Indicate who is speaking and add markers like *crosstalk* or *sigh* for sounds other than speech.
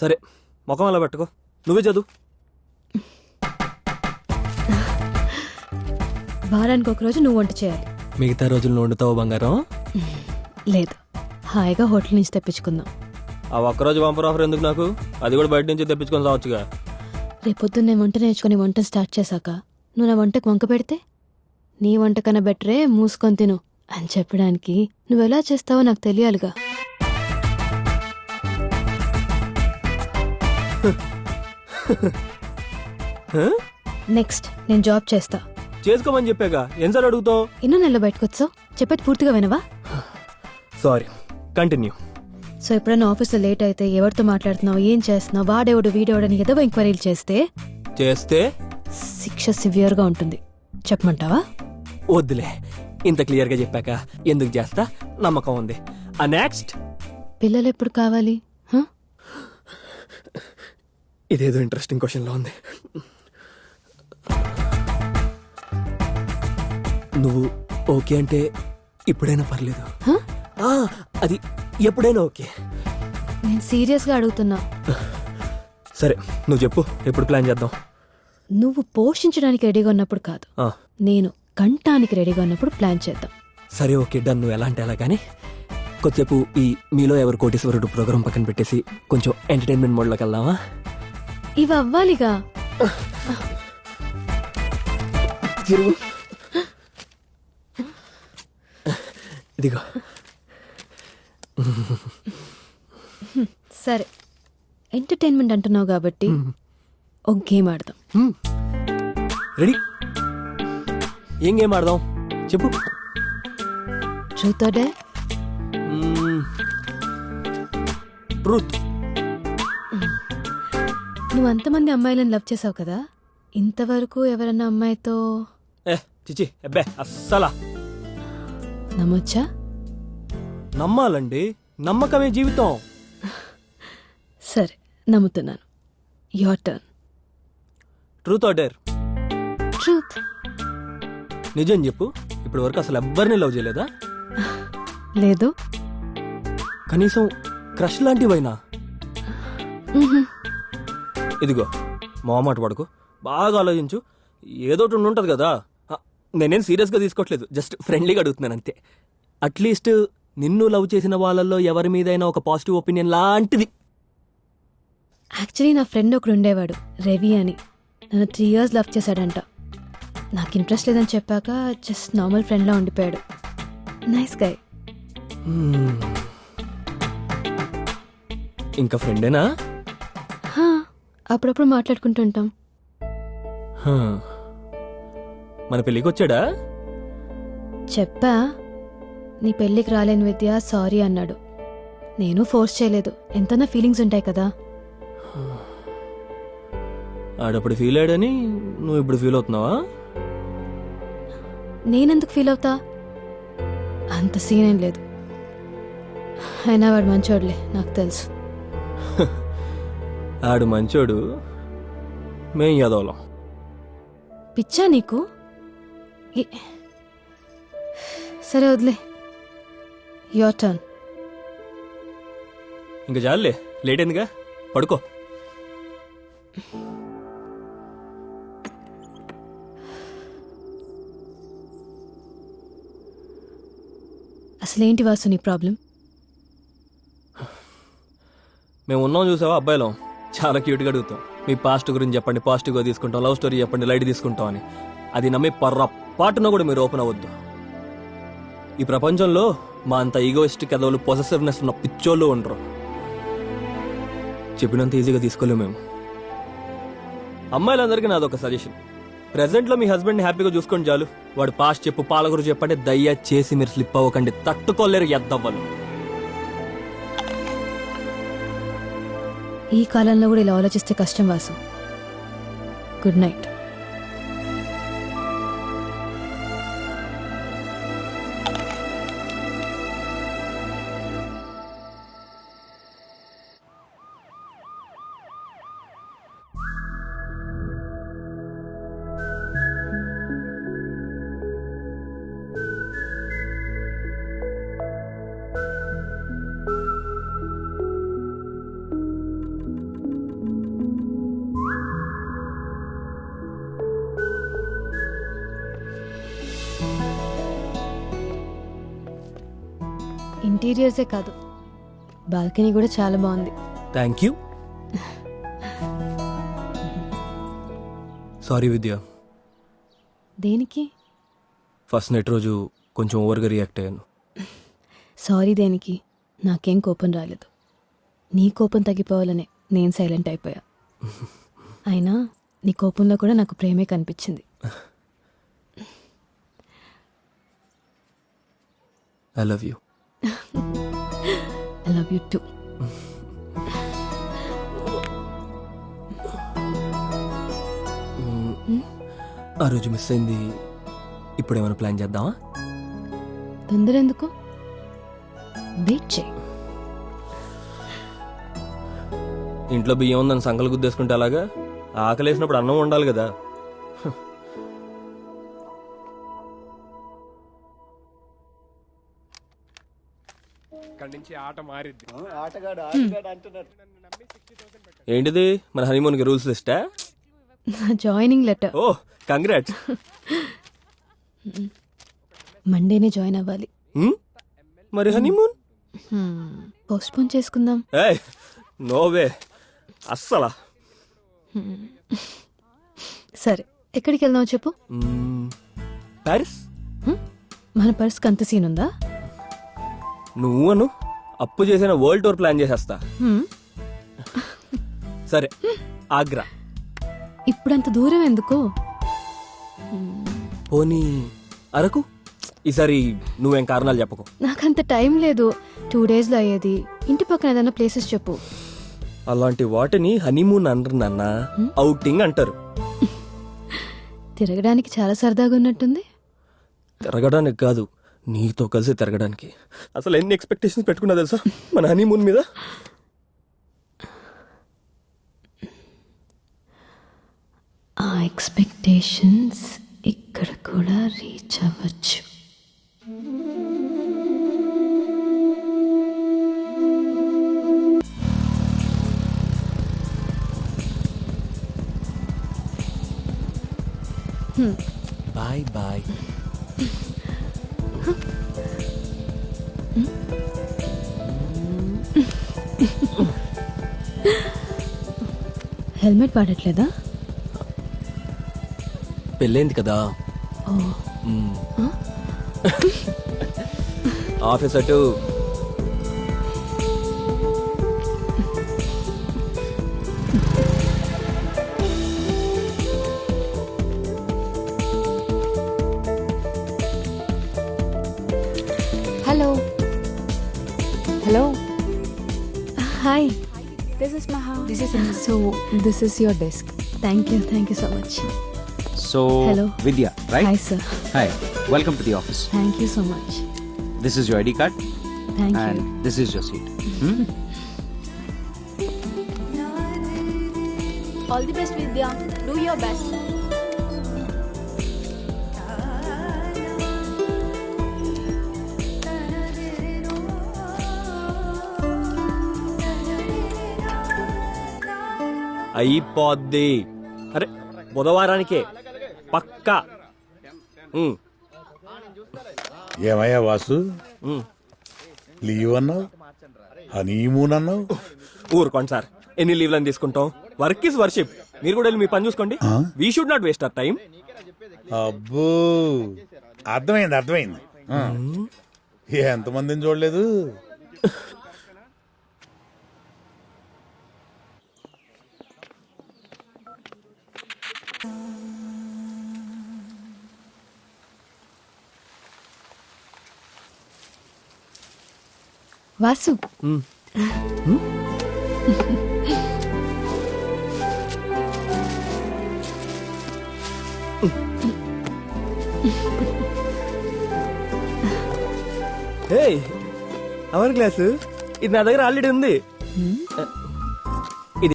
Speaker 1: సరే ముఖం అలా పెట్టుకో. నువ్వే చదువు.
Speaker 2: వారానికి ఒక రోజు నువ్వు వంట చేయాలి.
Speaker 1: మిగతా రోజులు నువ్వు వండుతావు బంగారం?
Speaker 2: లేదు. హాయిగా హోటల్ నుంచి తెప్పించుకుందాం.
Speaker 1: ఆ ఒక్కరోజు బంపర్ ఆఫర్ ఎందుకు నాకు? అది కూడా బయట నుంచి తెప్పించుకొని రావచ్చుగా.
Speaker 2: రేపొద్దున్న నేను వంట నేర్చుకుని వంట స్టార్ట్ చేశాక నువ్వు నా వంటకు వంక పెడితే? నీ వంట కన్నా బెటరే మూసుకొని తిను అని చెప్పడానికి నువ్వు ఎలా చేస్తావో నాకు తెలియాలిగా. నెక్స్ట్ నేను జాబ్ చేస్తా.
Speaker 1: చేసుకోమని చెప్పాక ఎన్నిసార్లు అడుగుతావు?
Speaker 2: ఎన్నో నెలలు బయటకు వచ్చావు చెప్పేది పూర్తిగా వినవా?
Speaker 1: సారీ కంటిన్యూ
Speaker 2: సో ఎప్పుడైనా ఆఫీస్లో లేట్ అయితే ఎవరితో మాట్లాడుతున్నావు ఏం చేస్తున్నావు వాడెవడు వీడెవడని ఏదో ఎంక్వైరీలు చేస్తే?
Speaker 1: చేస్తే?
Speaker 2: శిక్ష సివియర్గా ఉంటుంది. చెప్పమంటావా?
Speaker 1: వద్దులే. ఇంత క్లియర్గా చెప్పాక ఎందుకు చేస్తా? నమ్మకం ఉంది. ఆ నెక్స్ట్
Speaker 2: పిల్లలు ఎప్పుడు కావాలి? హ?
Speaker 1: ఇదేదో ఇంట్రెస్టింగ్ క్వశ్చన్లో ఉంది. నువ్వు ఓకే అంటే ఇప్పుడైనా పర్లేదు? ఆ, అది ఎప్పుడైనా ఓకే.
Speaker 2: నేను సీరియస్గా అడుగుతున్నా.
Speaker 1: సరే నువ్వు చెప్పు ఎప్పుడు ప్లాన్ చేద్దాం?
Speaker 2: నువ్వు పోషించడానికి రెడీగా ఉన్నప్పుడు కాదు.
Speaker 1: ఆ,
Speaker 2: నేను కంటానికి రెడీగా ఉన్నప్పుడు ప్లాన్ చేద్దాం.
Speaker 1: సరే ఓకే డన్. నువ్వు ఎలా అంటే అలా కానీ కొద్దిసేపు ఈ మీలో ఎవరు కోటేశ్వరుడు ప్రోగ్రామ్ పక్కన పెట్టేసి కొంచెం ఎంటర్టైన్మెంట్ మోడ్లోకి వెళ్దామా?
Speaker 2: ఇవి అవ్వాలిగా
Speaker 1: తిరుగు. ఇదిగో.
Speaker 2: సరే. ఎంటర్టైన్మెంట్ అంటున్నావు కాబట్టి ఒక గేమ్ ఆడదాం.
Speaker 1: రెడీ. ఏం గేమ్ ఆడదాం? చెప్పు.
Speaker 2: Truth dare
Speaker 1: truth.
Speaker 2: నువ్వు అంతమంది అమ్మాయిలను లవ్ చేసావు కదా? ఇంతవరకు ఎవరన్నా అమ్మాయితో
Speaker 1: ఏ చిచి అబ్బే అస్సలా.
Speaker 2: నమ్మొచ్చా?
Speaker 1: నమ్మాలండి. నమ్మకమే జీవితం.
Speaker 2: సరే నమ్ముతున్నాను. Your turn
Speaker 1: truth or dare
Speaker 2: truth
Speaker 1: నిజం చెప్పు. ఇప్పటి వరకు అసలు ఎవ్వరిని లవ్ చేయలేదా?
Speaker 2: లేదు.
Speaker 1: కనీసం క్రష్ లాంటివైనా. ఇదిగో మొహమాట పడకు. బాగా ఆలోచించు. ఏదో ఒకటి ఉంటుంది కదా. నేనేం సీరియస్గా తీసుకోవట్లేదు. జస్ట్ ఫ్రెండ్లీగా అడుగుతున్నాను అంతే. అట్లీస్ట్ నిన్ను లవ్ చేసిన వాళ్ళల్లో ఎవరి మీదైనా ఒక పాజిటివ్ ఒపీనియన్ లాంటిది.
Speaker 2: యాక్చువల్లీ నా ఫ్రెండ్ ఒకడు ఉండేవాడు రవి అని. నన్ను త్రీ ఇయర్స్ లవ్ చేశాడంట. నాకు ఇంట్రెస్ట్ లేదని చెప్పాక జస్ట్ నార్మల్ ఫ్రెండ్లా ఉండిపోయాడు. Nice guy.
Speaker 1: ఇంకా ఫ్రెండేనా?
Speaker 2: అప్పుడప్పుడు మాట్లాడుకుంటుంటాం
Speaker 1: హా. మన పెళ్ళికి వచ్చాడా
Speaker 2: చెప్పా నీ పెళ్ళికి రాలేని విద్య సారీ అన్నాడు. నేను ఫోర్స్ చేయలేదు. ఎంతనా ఫీలింగ్స్ ఉంటాయి కదా.
Speaker 1: ఆడప్పుడు ఫీల్ అయ్యాడని నువ్వు ఇప్పుడు ఫీల్ అవుతున్నావా?
Speaker 2: నేనెందుకు ఫీల్ అవుతా? అంత సీన్ ఏం లేదు. అయినా వాడు మంచోడులే నాకు తెలుసు.
Speaker 1: ఆడు మంచోడు మేం యాదవలం
Speaker 2: పిచ్చా నీకు? ఏ- సరే వదిలే. యోర్ టర్న్
Speaker 1: ఇంకా చాలులే లేట్ అయిందిగా పడుకో.
Speaker 2: అసలేంటి వాసు నీ ప్రాబ్లం?
Speaker 1: మేము ఉన్నాం చూసావా అబ్బాయిలం. చాలా క్యూట్గా అడుగుతాం. మీ పాస్ట్ గురించి చెప్పండి పాజిటివ్గా తీసుకుంటాం లవ్ స్టోరీ చెప్పండి లైట్ తీసుకుంటాం అని. అది నమ్మి పొర్రపాటున కూడా మీరు ఓపెన్ అవ్వద్దు. ఈ ప్రపంచంలో మా అంత ఈగోయిస్టిక్ కథలు పొసెసివ్నెస్ ఉన్న పిచ్చోళ్ళు ఉండరు. చెప్పినంత ఈజీగా తీసుకోలేము మేము. అమ్మాయిలందరికీ నాదొక సజెషన్ ప్రెసెంట్లో మీ హస్బెండ్ని హ్యాపీగా చూసుకోండి చాలు. వాడు పాస్ట్ చెప్పు పాలగురు చెప్పండి దయ్యా చేసి మీరు స్లిప్ అవ్వకండి తట్టుకోలేరు ఎద్దవ్వలు.
Speaker 2: ఈ కాలంలో కూడా ఇలా ఆలోచిస్తే కష్టం వాసు. Good night. ఇంటీరియర్సే కాదు. బాల్కనీ కూడా చాలా బాగుంది.
Speaker 1: థ్యాంక్ యూ సారీ విద్య
Speaker 2: దేనికి?
Speaker 1: ఫస్ట్ నైట్ రోజు కొంచెం ఓవర్గా రియాక్ట్ అయ్యాను.
Speaker 2: సారీ దేనికి? నాకేం కోపం రాలేదు. నీ కోపం తగ్గిపోవాలనే నేను సైలెంట్ అయిపోయా. అయినా నీ కోపంలో కూడా నాకు ప్రేమే కనిపించింది.
Speaker 1: I love you
Speaker 2: I love you too
Speaker 1: ఆ రోజు మిస్ అయింది. ఇప్పుడు ఏమైనా ప్లాన్ చేద్దామా?
Speaker 2: తొందర ఎందుకు వెయిట్ చేయి
Speaker 1: ఇంట్లో బియ్యం ఉందని సంకలు గుద్దేసుకుంటే అలాగా? ఆకలేసినప్పుడు అన్నం ఉండాలి కదా.
Speaker 3: ఇక్కడి నుంచి ఆట మారిద్ది.
Speaker 1: ఏంటిది? మన హనీమూన్కి రూల్స్ లిస్టా?
Speaker 2: జాయినింగ్ లెటర్
Speaker 1: ఓ కంగ్రాట్స్
Speaker 2: మండేనే జాయిన్ అవ్వాలి.
Speaker 1: మరి హనీమూన్?
Speaker 2: పోస్ట్పోన్ చేసుకుందాం.
Speaker 1: ఏయ్ నోవే అస్సలా.
Speaker 2: సరే ఎక్కడికి వెళ్దాం చెప్పు.
Speaker 1: ప్యారిస్?
Speaker 2: మన పర్స్కి అంత సీన్ ఉందా?
Speaker 1: నువ్వు అను అప్పు చేసిన వరల్డ్ టూర్ ప్లాన్ చేసేస్తా.
Speaker 2: హ్మ్?
Speaker 1: సరే ఆగ్రా.
Speaker 2: ఇప్పుడంత దూరం ఎందుకు?
Speaker 1: పోనీ అరకు? ఈసారి నువ్వేం కారణాలు చెప్పకు.
Speaker 2: నాకంత టైం లేదు. టూ డేస్లో అయ్యేది. ఇంటి పక్కన ఏదైనా ప్లేసెస్ చెప్పు.
Speaker 1: అలాంటి వాటిని హనీమూన్ అనరు నాన్న. అవుటింగ్ అంటారు.
Speaker 2: తిరగడానికి చాలా సరదాగా ఉన్నట్టుంది.
Speaker 1: తిరగడానికి కాదు. నీతో కలిసి తిరగడానికి. అసలు ఎన్ని ఎక్స్పెక్టేషన్స్ పెట్టుకున్నా తెలుసా? మన హనీమూన్ మీద?
Speaker 2: ఆ ఎక్స్పెక్టేషన్స్ ఇక్కడ కూడా రీచ్ అవ్వచ్చు.
Speaker 1: బాయ్ బాయ్
Speaker 2: హెల్మెట్ వాడట్లేదా
Speaker 1: పెళ్ళైంది కదా. *laughs* ఆఫీస్ అటు
Speaker 4: This is Maha.
Speaker 2: This is So this is your desk. Thank you. Thank you so much.
Speaker 5: So
Speaker 2: Hello.
Speaker 5: Vidya, right?
Speaker 2: Hi sir.
Speaker 5: Hi. Welcome to the office.
Speaker 2: Thank you so much.
Speaker 5: This is your ID card.
Speaker 2: Thank
Speaker 5: and you. this is your seat. Hmm?
Speaker 4: All the best, Vidya. Do your best.
Speaker 1: అయిపోద్ది. అరే బుధవారానికే. పక్కా.
Speaker 6: ఏమయ్యా Vasu. Leave అన్నావు? Honeymoon అన్నావు?
Speaker 1: ఊరుకోండి sir. ఎన్ని లీవ్లను తీసుకుంటాం? Work is worship. మీరు కూడా వెళ్ళి మీ పని చూసుకోండి. We should not waste our time
Speaker 6: అబ్బో. అర్థమైంది అర్థమైంది. ఆ. ఎంతమందిని చూడలేదు?
Speaker 2: వాసు.
Speaker 1: హే అవర్ గ్లాసు ఇది నా దగ్గర ఆల్రెడీ ఉంది.